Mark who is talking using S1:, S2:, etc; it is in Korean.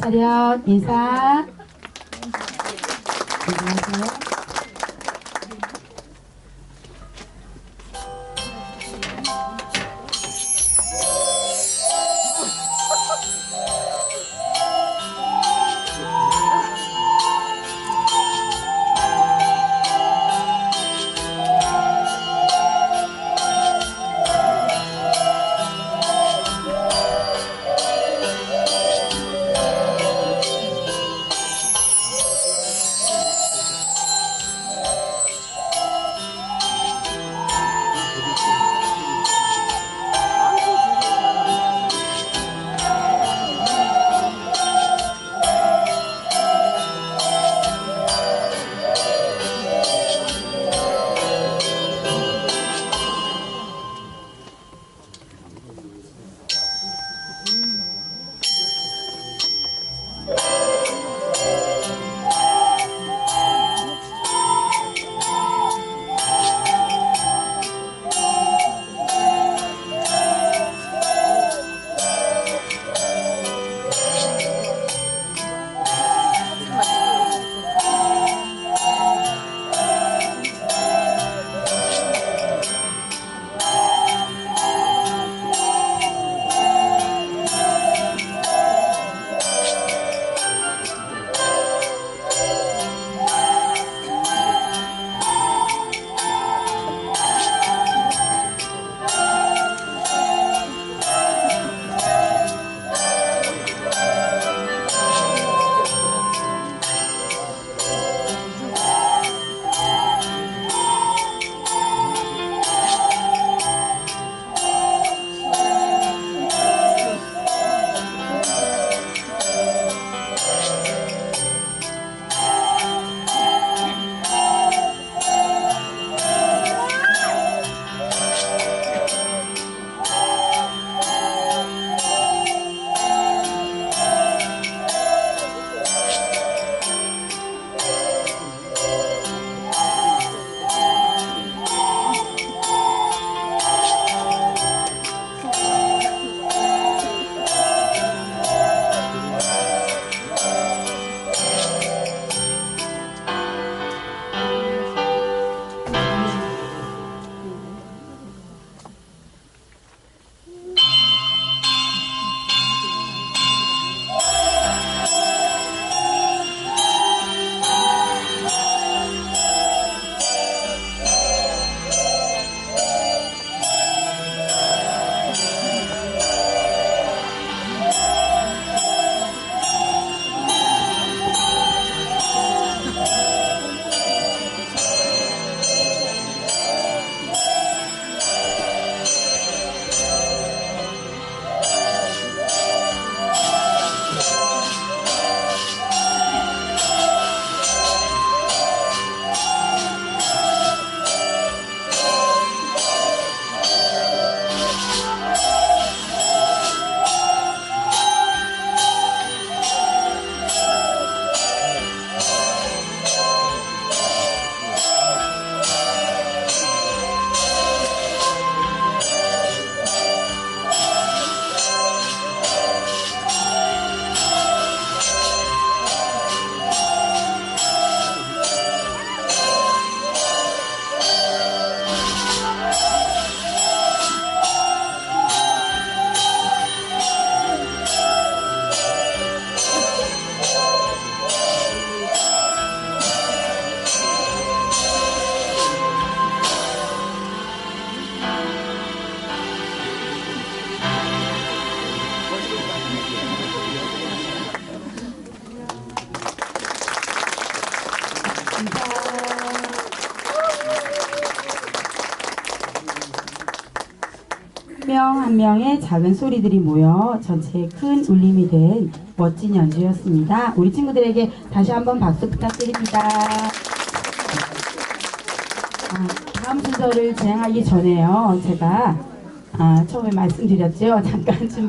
S1: 차렷 인사. 안녕하세요. 명한 명의 작은 소리들이 모여 전체에 큰 울림이 된 멋진 연주였습니다. 우리 친구들에게 다시 한번 박수 부탁드립니다. 아, 다음 순서를 진행하기 전에요. 제가 아, 처음에 말씀드렸죠. 잠깐 준비.